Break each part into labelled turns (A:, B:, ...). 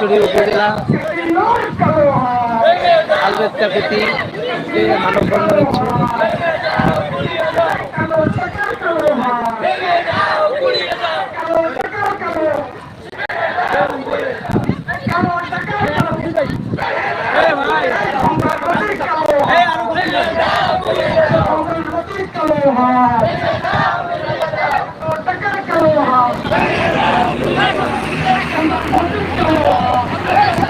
A: নাগেশ্বরী উপজেলা
B: এই নুনের কালো হাত
A: আলবেত্তা প্রতি যে মানববন্ধন হচ্ছে
B: কালো টাকা কালো হাত কালো টাকা কালো কালো টাকা কালো অঙ্গনবাড়ি কালো হাত অঙ্গনবাড়ি কালো হাত কালো টাকা কালো হাত অঙ্গনবাড়ি কালো হাত কালো হাত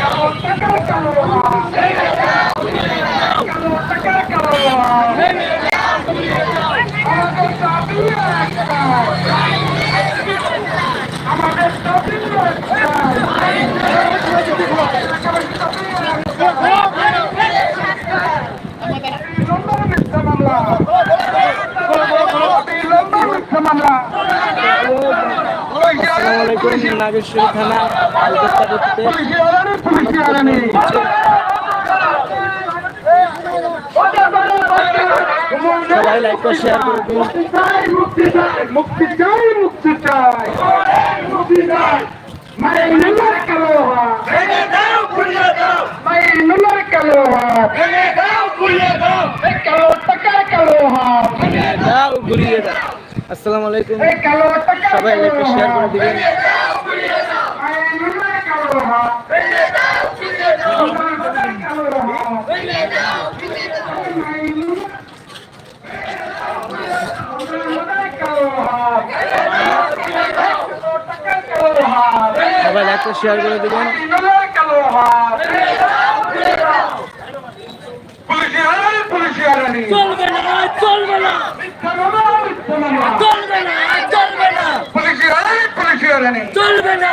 B: কালো টাকা কালো হাত কালো টাকা কালো হাত আমাদের দাবি একটাই আমাদের দাবি একটাই লম্বা মিথ্যা মামলা লম্বা মিথ্যা মামলা
A: আলাইকুম নাগেশ্বরী থানা
B: আলানি
A: সবাই লাইক ও শেয়ার করে দিন
B: মুক্তি চাই মুক্তি চাই মুক্তি চাই
A: আলাইকুম সবাই শেয়ার করে দিবেন সবাই লাইক ও শেয়ার করে দিবেন।
C: চলবে না চলবে না। চলবে না চলবে না। চলবে না।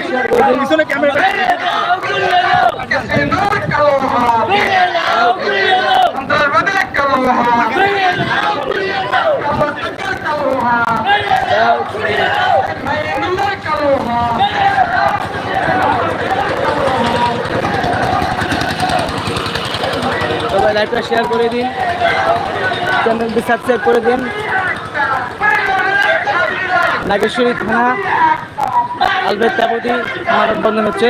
A: পিছনে ক্যামেরা লাইক শেয়ার করে দিন। চ্যানেলটি সাবস্ক্রাইব করে দিন। নাগেশ্বরী থানা। আলবেত্তা প্রতি মানববন্ধন হচ্ছে।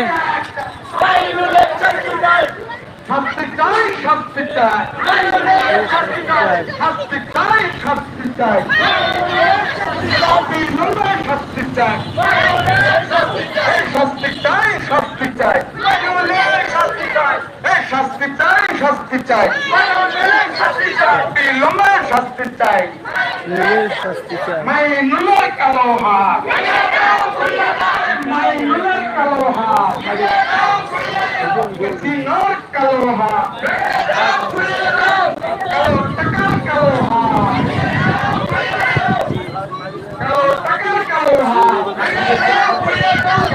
B: শাস্তি চাই শাস্তি চাই চাই শাস্তি চাই। শাস্তি চাই কালো হাত।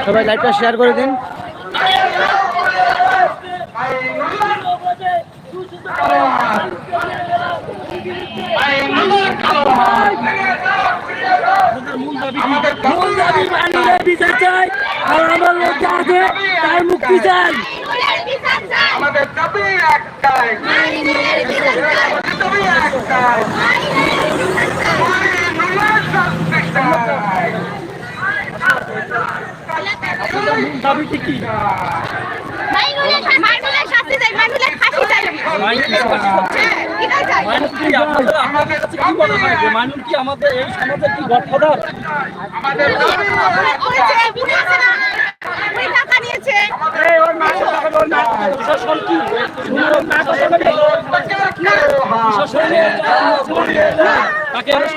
A: সবাই লাইকটা শেয়ার করে দিন।
B: আমাদের
C: মূল দাবি বিচার চাই আর আমার লোকটা আছে তার মুক্তি চান
B: আমাদের দাবি একটাই। দাবি একটাই
A: দাবিটি কি
D: মাইনুলের মাইনুলের শাস্তি চাই মাইনুলের ফাঁসি চাই হ্যাঁ, এটাই চাই
B: আমাদের দাবি
A: মানুষ কি আমাদের এই সমাজে কি গডফাদার
B: আমাদের
A: কি তাকে অ্যারেস্ট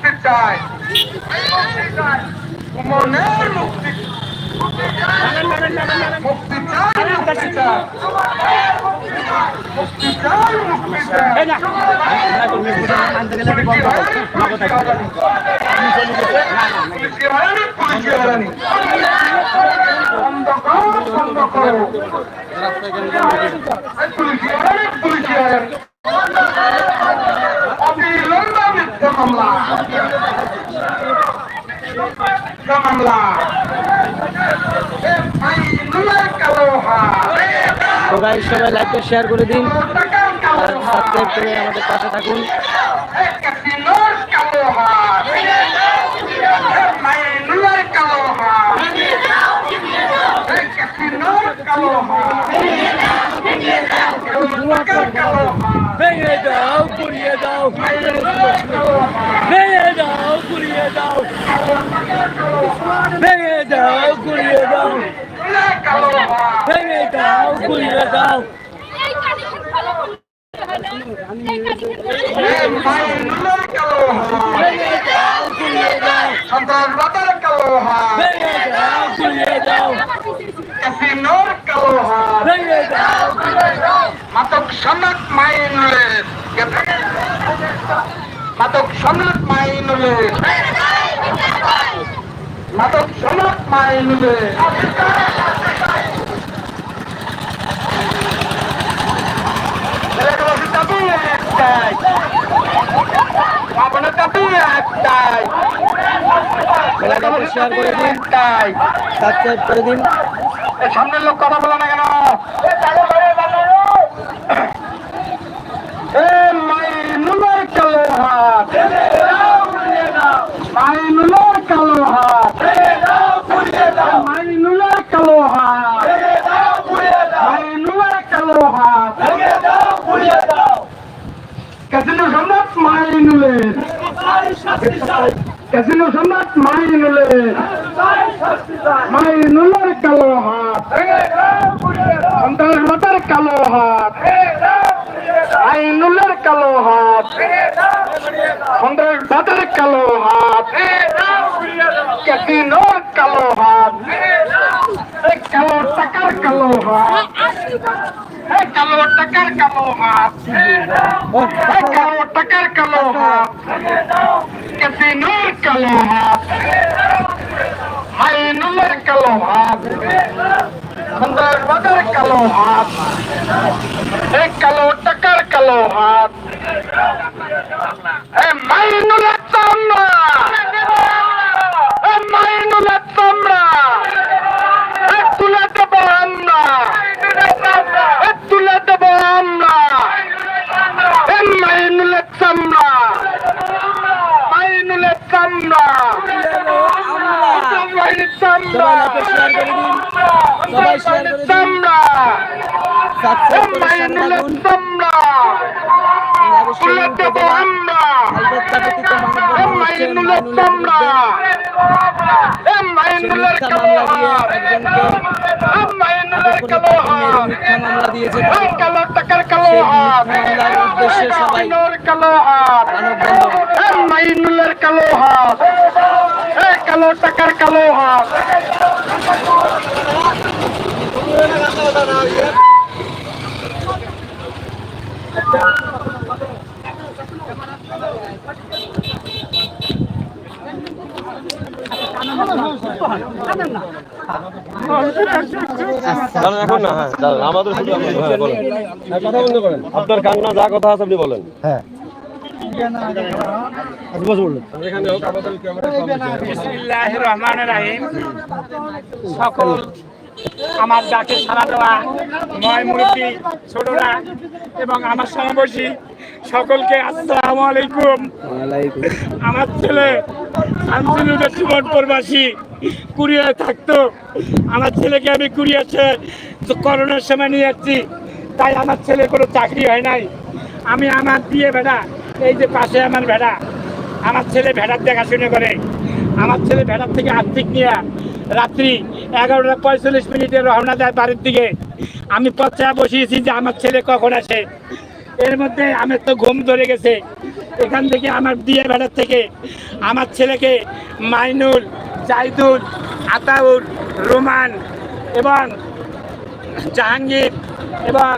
B: চাই। মনের মুক্তি মুক্তি চাই মুক্তি চাই। মুক্তি চাই মুক্তি চাই। পুলিশি পুলিশি হয়রানি বন্ধ করো বন্ধ করো পুলিশি হয়রানি পুলিশি হয়রানি অবিলম্বে মিথ্যা মামলা মামলা
A: তো সবাই লাইকটা শেয়ার করে দিন। আর সাবস্ক্রাইব করে আমাদের পাশে থাকুন।
C: ভেঙে দাও দাও ভেঙে দাও পুড়িয়ে দাও ভেঙে দাও পুড়িয়ে দাও ভেঙে দাও পুড়িয়ে দাও
B: মাইনুলের কালো হাত
C: ভেঙে দাও পুড়িয়ে দাও
B: সন্ত্রাসবাদের কালো হাত ক্যাসিনোর কালো হাত
C: ভেঙে দাও
B: মাইনুলের মাদক সম্রাট মাইনুলের এলাকাবাসীর একটাই আপনার দাবি একটাই
A: শেয়ার করে দিন
B: সামনের লোক কথা বলে না কেন মাইনুলের কালো হাত মাইনুলের কালো হাত মাইনুলের কালো হাত মাইনুলের কালো হাত ক্যাসিনো সম্রাট মাইনুলের ক্যাসিনো সম্রাট মাইনুলের মাইনুলের কালো হাত সন্ত্রাসবাদের কালো হাত আইনুলের কালো হাত সন্ত্রাসবাদের কালো হাত ক্যাসিনোর কালো হাত কালো টাকার কালো হাত। কালো টাকার কালো হাত। কালো টাকার কালো হাত। ক্যাসিনোর কালো হাত। আইনুলের কালো হাত। সন্ত্রাসবাদের কালো হাত। কালো টাকার কালো হাত। মাইনুলের চামড়া। মাইনুলের চামড়া এ তুলে দেবো আমরা এ তুলে দেবো আমরা এ মাইনুলের চামড়া মাইনুলের চামড়া মাইনুলের চামড়া
A: সবাই শেয়ার করে দিন সবাই শেয়ার করে দিন সাবস্ক্রাইব করে
B: মাইনুলের
A: থাকুন মামলা দিয়েছে উদ্দেশ্যে
B: মাইনুলের কালো হাত কালো টাকার কালো হাত
E: দাঁড়ান এখন না হ্যাঁ হ্যাঁ বলেন হ্যাঁ, কথা বন্ধ করেন আপনার কান্না যা কথা আছে আপনি বলেন। হ্যাঁ।
F: সকল আমার ডাকে সারা দেওয়া ময় মুরব্বী, ছোটরা এবং আমার সমবয়সী সকলকে আসসালামু আলাইকুম। আমার ছেলে শামসুলুদের সুমন প্রবাসী কুরিয়ায় থাকতো। আমার ছেলেকে আমি কুরিয়াছে করোনার সময় নিয়ে যাচ্ছি তাই আমার ছেলে কোনো চাকরি হয় নাই। আমি আমার বিয়ে ভেড়া এই যে পাশে আমার ভেড়া, আমার ছেলে ভেড়ার দেখাশোনা করে। আমার ছেলে ভেড়ার থেকে আর্থিক নিয়ে রাত্রি এগারোটা পঁয়তাল্লিশ মিনিটে রওনা দেয় বাড়ির দিকে। আমি পথে বসিয়েছি যে আমার ছেলে কখন আসে। এর মধ্যে আমার তো ঘুম ধরে গেছে। এখান থেকে আমার বিয়ে ভেড়ার থেকে আমার ছেলেকে মাইনুল, জাইদুল আতাউর রোমান এবং জাহাঙ্গীর এবং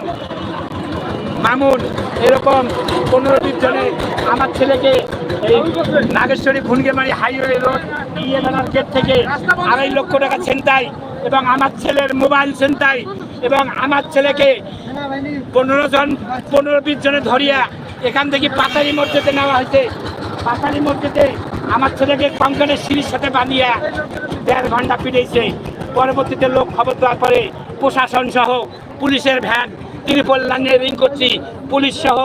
F: মামুন, এরকম পনেরো বিশ জনে আমার ছেলেকে এই নাগেশ্বরী ভুনগেমারি হাইওয়ে রোড ইয়ে মেলার গেট থেকে আড়াই লক্ষ টাকা ছিনতাই এবং আমার ছেলের মোবাইল ছিনতাই এবং আমার ছেলেকে পনেরো জন, পনেরো বিশ জনে ধরিয়া এখান থেকে পাতারি মসজিদে নেওয়া হয়েছে। পাতারি মসজিদে আমার ছেলেকে কঙ্কনের সিঁড়ির সাথে বাঁধিয়া দেড় ঘণ্টা পিটিয়েছে পরবর্তীতে লোক খবর দেওয়ার পরে প্রশাসন সহ পুলিশের ভ্যান ত্রিপল লাইনে রিং করছি। পুলিশ সহ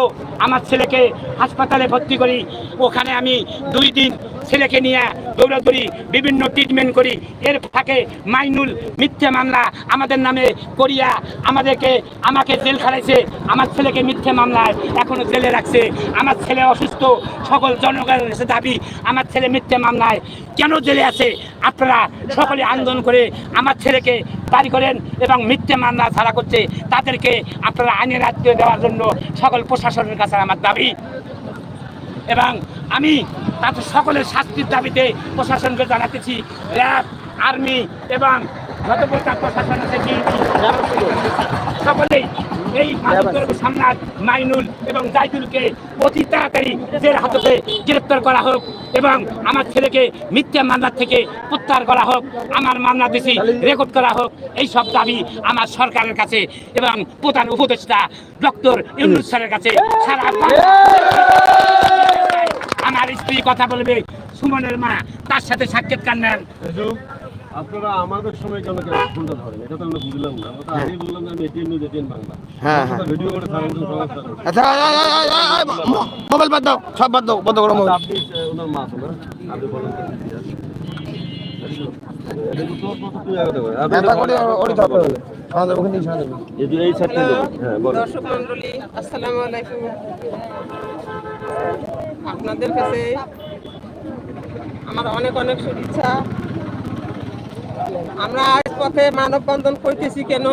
F: আমার ছেলেকে হাসপাতালে ভর্তি করি। ওখানে আমি দুই দিন ছেলেকে নিয়ে দৌড়াদৌড়ি বিভিন্ন ট্রিটমেন্ট করি। এর ফাঁকে মাইনুল মিথ্যে মামলা আমাদের নামে করিয়া আমাদেরকে, আমাকে জেল খালাইছে আমার ছেলেকে মিথ্যে মামলায় এখনও জেলে রাখছে। আমার ছেলে অসুস্থ। সকল জনগণের কাছে দাবি, আমার ছেলে মিথ্যে মামলায় কেন জেলে আছে? আপনারা সকলে আন্দোলন করে আমার ছেলেকে বাড়ি করেন এবং মিথ্যে মামলা ছাড়া করছে। তাদেরকে আপনারা আইনের রাজ্যে দেওয়ার জন্য সকল প্রশাসনের কাছে আমার দাবি। এবং আমি তাতে সকলের শাস্তির দাবিতে প্রশাসনকে জানাতেছি, র্যাব, আর্মি এবং যত প্রকার প্রশাসন আছে সকলেই এই মাদকদ্রব্য মাইনুল এবং জাইদুলকে অতি তাড়াতাড়ি জেল হাততে গ্রেপ্তার করা হোক এবং আমার ছেলেকে মিথ্যা মামলার থেকে প্রত্যাহার করা হোক, আমার মামলা বেশি রেকর্ড করা হোক এই সব দাবি আমার সরকারের কাছে এবং প্রধান উপদেষ্টা ডক্টর ইউনুস স্যারের কাছে সারা আমার স্ত্রী কথা বলবে সুমনের মা, তার সাথে সাক্ষাৎকার নেন।
E: আপনারা আমাদের সময় কেন ফোনটা ধরেন এটা তো আমরা বুঝলাম না আমরা তো আগেই বললাম যে আমি এটিএম নিউজ এটিএম বাংলা
A: হ্যাঁ, হ্যাঁ।
E: ভিডিও করে ছাড়েন তো সমস্যা
A: আচ্ছা মোবাইল বাদ দাও সব বাদ দাও বন্ধ করো মোবাইল
E: আপনি ওনার মা আপনি বলেন। হ্যাঁ
G: দর্শক মন্ডলী আসসালামু আলাইকুম আপনাদের কাছে আমার অনেক অনেক শুভেচ্ছা আমরা আজ পথে মানববন্ধন করতেছি কেন?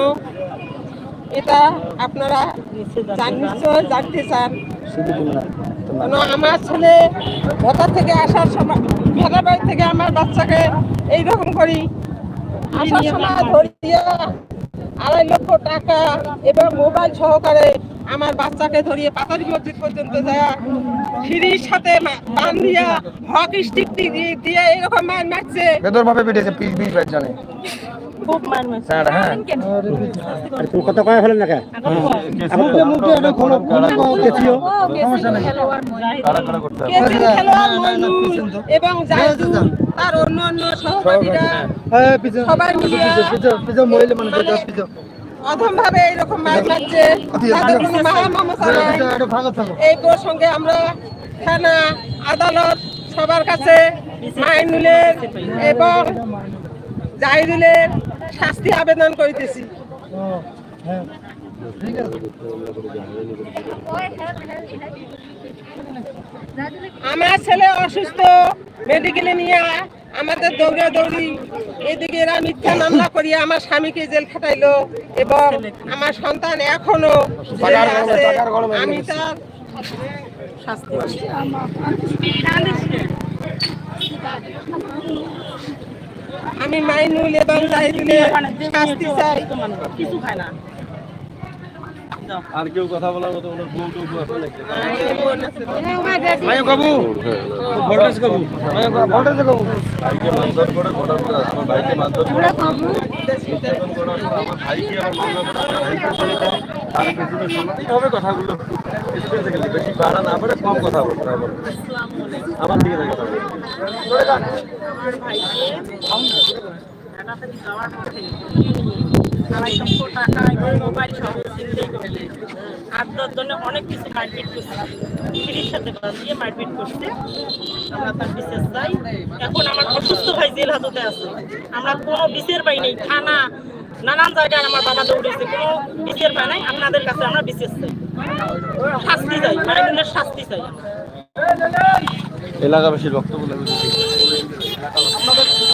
G: এটা আপনারা নিশ্চয় জানতে চান। আমার ছেলে ভোটার থেকে আসার সময় ভেড়া বাড়ি থেকে আমার বাচ্চাকে এইরকম করি। আসার সময় ধরিয়া আড়াই লক্ষ টাকা এবং মোবাইল সহকারে আমার বাচ্চাকে ধরিয়ে পাতারি মসজিদ পর্যন্ত যায় সিঁড়ির সাথে বান্ধিয়া হক স্টিক দিয়ে দিয়ে এরকম মার মারছে
A: বেদর ভাবে পিটেছে পিস পিস জানে
G: খুব মার মারছে
A: হ্যাঁ
G: এবং তার অন্য অন্য সহপাঠীরা সবাই মারছে তাদের কোনো মায়া মমতা নাই এই প্রসঙ্গে আমরা থানা আদালত সবার কাছে মাইনুলের এবং জাহিদুলের শাস্তি আবেদন করিতেছি। আমার ছেলে অসুস্থ মেডিকেলে নিয়ে আমাদের দৌড়া দৌড়ি। এদিকে এরা মিথ্যা মামলা করিয়া আমার স্বামীকে জেল খাটাইলো এবং আমার সন্তান এখনও আছে। আমি তার আমি মাইনুল এবং শাস্তি চাই। কিছু খায় না।
E: আর কেউ কথা বলার মতো ওনার বউ নাকি
A: মায়ো কাবু ভোল্টেজ কাবু মায়ো ভোল্টেজ কাবু
E: ভাইকে মারধর করে ঘোড়ার পরে আমার ভাইকে মারধর করে আমার ভাইকে করে আমার তার পেছনে কথাগুলো বেশি বাড়া না পারে কম কথা বলতে হবে আমার দিকে থেকে কথা বলতে
A: টাকা এবং মোবাইল ছিনতাই অনেক কিছু মারপিট করছে। সাথে দিয়ে মারপিট করছে। আমরা তার বিশেষ চাই। এখন আমার অসুস্থ ভাই জেল হাজতে আছে। আমরা কোনো বিচার পাই নাই। থানা নানান জায়গায় আমার বাবা দৌড়েছে। কোনো বিচার পাই নাই। আপনাদের কাছে আমরা বিশেষ চাই। শাস্তি চাই। মাইনুলের শাস্তি চাই।
E: এলাকাবাসীর বক্তব্য লাগবে।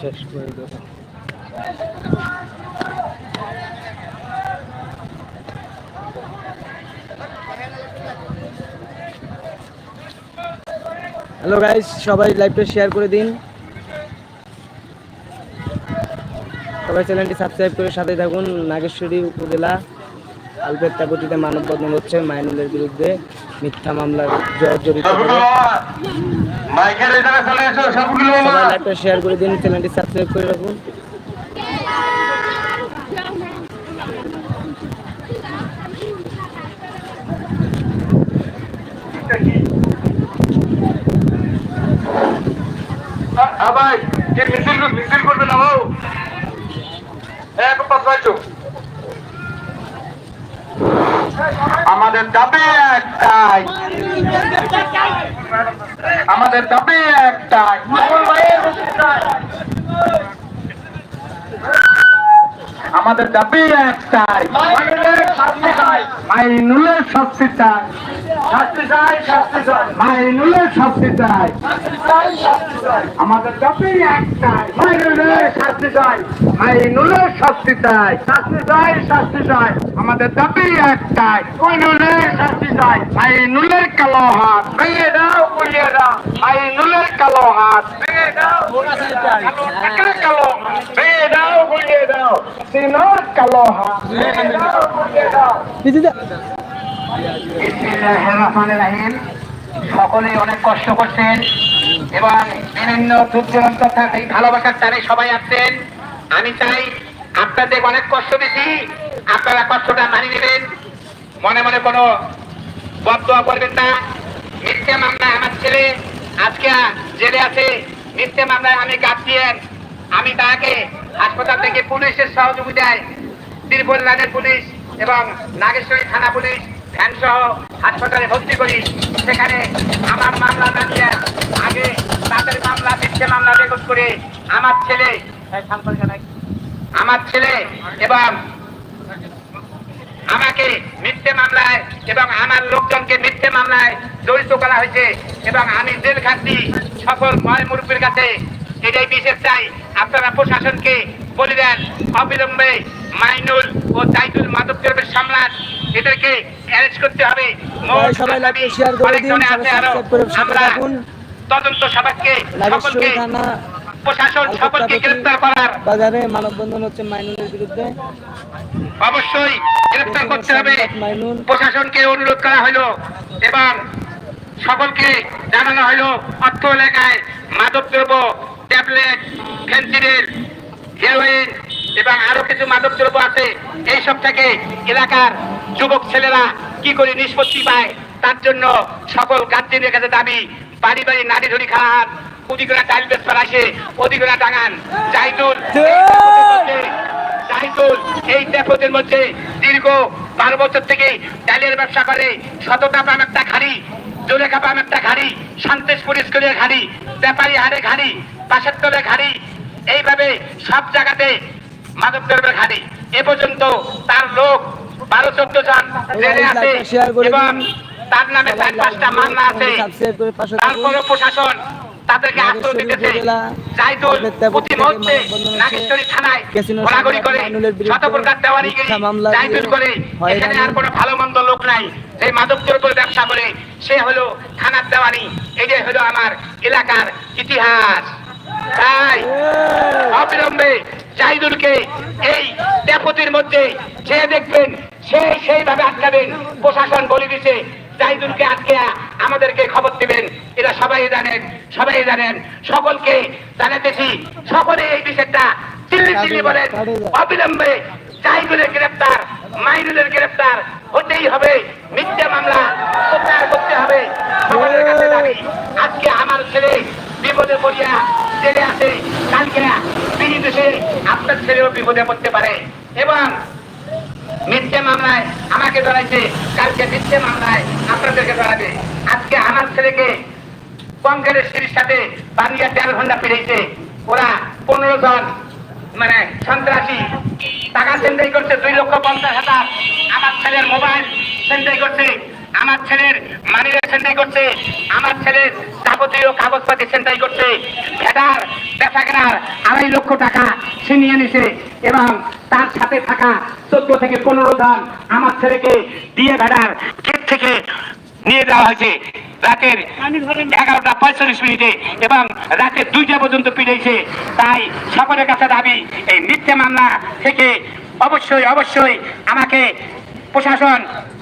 A: শেষ করে দেবো হ্যালো গাইস সবাই লাইভটা শেয়ার করে দিন। সবাই চ্যানেলটি সাবস্ক্রাইব করে সাথে থাকুন, নাগেশ্বরী উপজেলা। আলপেট্টা গতিতে মানববন্ধন হচ্ছে মাইনুলের বিরুদ্ধে মিথ্যা মামলার জড়িত সবাই লাইভটা শেয়ার করে দিন চ্যানেলটি সাবস্ক্রাইব করে রাখুন।
F: ভাই মিছিল মিছিল করবে না বাবু? এক পাঁচ আমাদের দাবি একটাই। আমাদের দাবি একটাই। আমাদের দাবি একটাই। মাইনুলের শাস্তি চাই। শাস্তি শাস্তি চাই। মাইনুলের শাস্তি চাই। আমাদের দাবি একটাই। মাইনুলের শাস্তি চাই। মাইনুলের শাস্তি চাই। শাস্তি চাই শাস্তি চাই। আমাদের দাবি একটাই। মাইনুলের শাস্তি চাই। মাইনুলের কালো হাত। ভেঙে দাও গুলিয়ে দাও। মাইনুলের কালো হাত। ভেঙে দাও কালো ভেঙে দাও গুলিয়ে দাও। সিনোর কালো হাত। ভেঙে দাও গুলিয়ে দাও। সকলে অনেক কষ্ট করছেন এবং বিভিন্ন দূর ভালোবাসার টানে সবাই আসছেন। আমি চাই আপনাদের অনেক কষ্ট দিছি। আপনারা কষ্টটা মানিয়ে নেবেন। মনে মনে কোনো বদয়া করবেন না। মিথ্যে মামলায় আমার ছেলে আজকে জেলে আছে। মিথ্যে মামলায় আমি গার্জিয়ান আমি তাকে হাসপাতাল থেকে পুলিশের সহযোগিতায় তিরপল লাইনের পুলিশ এবং নাগেশ্বরী থানা পুলিশ সহ হাসপাতালে ভর্তি করি সেখানে আমার মামলা দাঁড়িয়ে আগে তাদের মামলা, মিথ্যে মামলা রেকর্ড করে আমার ছেলে। আমার ছেলে এবং আমাকে মিথ্যে মামলায় এবং আমার লোকজনকে মিথ্যে মামলায় জড়িত করা হয়েছে এবং আমি জেল খাচ্ছি সকল ময় মুরব্বীর কাছে এটাই বিশেষ চাই আপনারা প্রশাসনকে বলে দেন অবিলম্বে মাইনুল ও জাইদুল মাদক সামলান এদেরকে অ্যারেস্ট করতে হবে।
A: সবাই লাইভটা শেয়ার করে দিন, সাবস্ক্রাইব করে সাথে থাকুন।
F: তদন্ত সবাইকে সকলকে প্রশাসন সকলকে গ্রেপ্তার করার।
A: বাজারে মানববন্ধন হচ্ছে মাইনুলের বিরুদ্ধে।
F: অবশ্যই গ্রেপ্তার করতে হবে। প্রশাসনকে অনুরোধ করা হলো এবং সকলকে জানানো হলো অর্থ এলাকায় মাদকদ্রব্য ট্যাবলেট ফেন্সিডিল হেরোইন এবং আরও কিছু মাদকদ্রব্য আছে। এইসব থেকে এলাকার যুবক ছেলেরা কি করে নিষ্পত্তি পায়? তার জন্য সকল গার্জেনের কাছে দাবি বাড়ি বাড়ি নারী ধরি খান অধিকরা টাইল বেসপার আসে অধিকরা টাঙান জাহিদুল এই ডেপোদের মধ্যে দীর্ঘ বারো বছর থেকে ডালের ব্যবসা করে। শতটা পাম একটা ঘাড়ি জোরেখা পাম একটা ঘাড়ি শান্তেশপুর স্কুলের ঘাড়ি ব্যাপারী হারে ঘাড়ি পাশের তলে ঘাড়ি। এইভাবে সব জায়গাতে মাদক দ্রব্যের ঘাড়ি এ পর্যন্ত তার লোক বারো চোদ্দ জন জেলে আছে এবং তার নামে চার পাঁচটা মামলা আছে। তারপরে প্রশাসন তাদেরকে আশ্রয় দিতেছে। জাইদুল প্রতি মুহূর্তে নাগেশ্বরী থানায় ঘোরাঘুরি করে শত প্রকার দেওয়ানিগিরি জাইদুল করে এখানে আর কোনো ভালো মন্দ লোক নাই। যে মাদক দ্রব্যের ব্যবসা করে সে হলো থানার দেওয়ানি। এটাই হলো আমার এলাকার ইতিহাস। তাই অবিলম্বে জাহিদুলকে এই ডেপোতির মধ্যে যে দেখবেন, সে সেইভাবে আটকাবেন। প্রশাসন বলে দিছে, জাহিদুলকে আটকে আমাদেরকে খবর দিবেন। এরা সবাই জানেন সবাই জানেন। সকলকে জানাতেছি, সকলে এই বিষয়টা চিল্লি চিল্লি বলেন। অবিলম্বে জাহিদুলের গ্রেপ্তার মাইনুলের গ্রেপ্তার হতেই হবে। মিথ্যা মামলা প্রত্যাহার করতে হবে। সকলের কাছে দাবি, আজকে আমার ছেলে বিপদে পড়িয়া জেলে আছে, কালকে আপনার ছেলেও বিপদে পড়তে পারে। এবং মিথ্যে মামলায় আমাকে ধরাইছে, কালকে মিথ্যে মামলায় আপনাদেরকে ধরাবে। আজকে আমার ছেলেকে কংগ্রেস সিঁড়ির সাথে বানিয়া তেরো ঘণ্টা পেরেছে ওরা পনেরো জন মানে সন্ত্রাসী। টাকা সেন্টাই করছে দুই লক্ষ পঞ্চাশ হাজার। আমার ছেলের মোবাইল সেন্টাই করছে। আমার ছেলের মানিব্যাগ সেন্টাই করছে আমার ছেলের যাবতীয় কাগজপাতি সেন্টাই করছে। ভেটার বেচা কেনার আড়াই লক্ষ টাকা ছিনিয়ে নিছে এবং তার সাথে থাকা চোদ্দ থেকে পনেরো জন আমার ছেলেকে দিয়ে ভেটার গেট থেকে নিয়ে যাওয়া হয়েছে। রাতের এগারোটা পঁয়তাল্লিশ মিনিটে এবং রাতের দুইটা পর্যন্ত পিড়েছে তাই সকলের কাছে দাবি এই মিথ্যে মামলা থেকে অবশ্যই অবশ্যই আমাকে প্রশাসন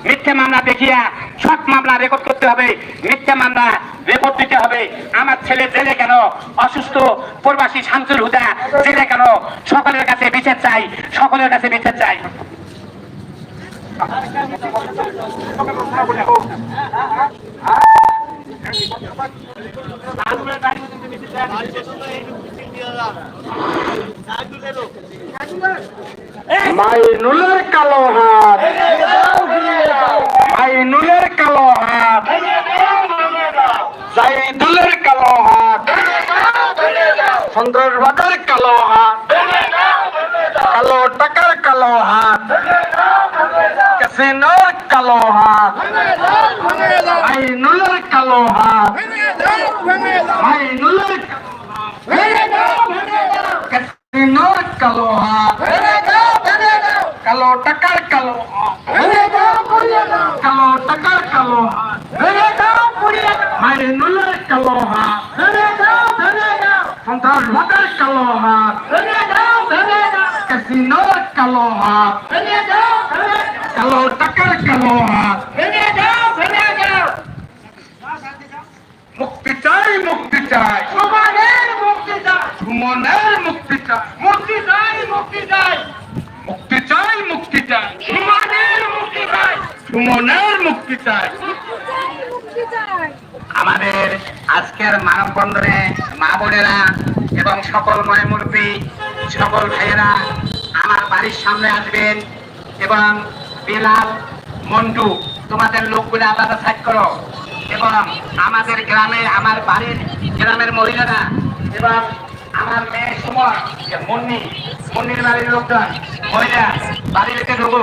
F: মিথ্যে মামলা দেখিয়া সব মামলা রেকর্ড করতে হবে, মিথ্যে মামলা রেকর্ড দিতে হবে। আমার ছেলে জেলে কেন? অসুস্থ প্রবাসী শামসুল হুদা জেলে কেন? সকলের কাছে বিচার চাই, সকলের কাছে বিচার চাই। মাইনুলের কালো হাত মাইনুলের কালো হাত জাইদুলের কালো হাত সন্ত্রাসবাদের কালো হাত কালো টাকার কালো হাত ক্যাসিনোর কালো হাত মাইনুলের কালো হাত মাইনুলের ক্যাসিনোর কালো হাত কালো টাকার কালো কালো টাকার কালো মাইনুলের কালো হাত সন্ত্রাসবাদের কালো হাত ক্যাসিনোর কালো হাত কালো টাকার কালো হাত মুক্তি চাই মুক্তি চাই সুমনের মুক্তি চাই সুমনের মুক্তি আমাদের আজকের মানববন্ধনে মা বোনেরা এবং সকল ময় মুরব্বী সকল ভাইয়েরা আমার বাড়ির সামনে আসবেন এবং বিলাল, মন্টু, তোমাদের লোকগুলো আলাদা সাইড করো এবং আমাদের গ্রামে, আমার বাড়ির গ্রামের মহিলারা এবং আমার মেয়ে সময় মুন্নি, মুন্নির বাড়ির লোকজন, মহিলা, বাড়ির এতে ঢুকো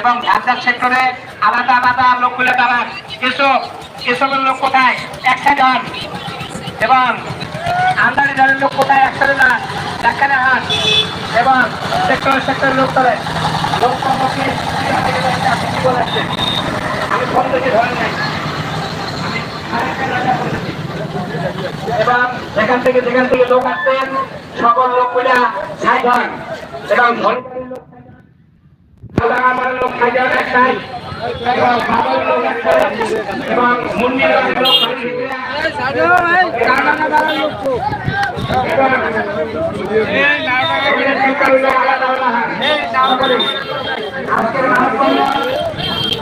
F: এবং ঝাড়ঝাড় সেক্টরে আলাদা আলাদা লোকগুলো তারা কৃষক কৃষকের লোক কোথায়? একসাথে হন এবং আমদানি দলের লোক কোথায়? একসাথে যান। ডাক্তারে হান এবং সেক্টর সেক্টর লোক করে লোক সম্পর্কে আমি ফোন থেকে ধরে নাই। আমি। এবং সেখান থেকে যেখান থেকে লোক আসছেন সকল লোকগুলা সাইড হন এবং লোক আমার লোক এবং বাবার লোক এক side, এবং মুন্নির লোক বাড়ির ভিতরে আজকের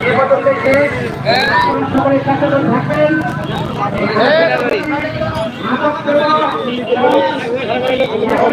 F: নির্বাচন দেখে সকলে সচেতন থাকবেন আশা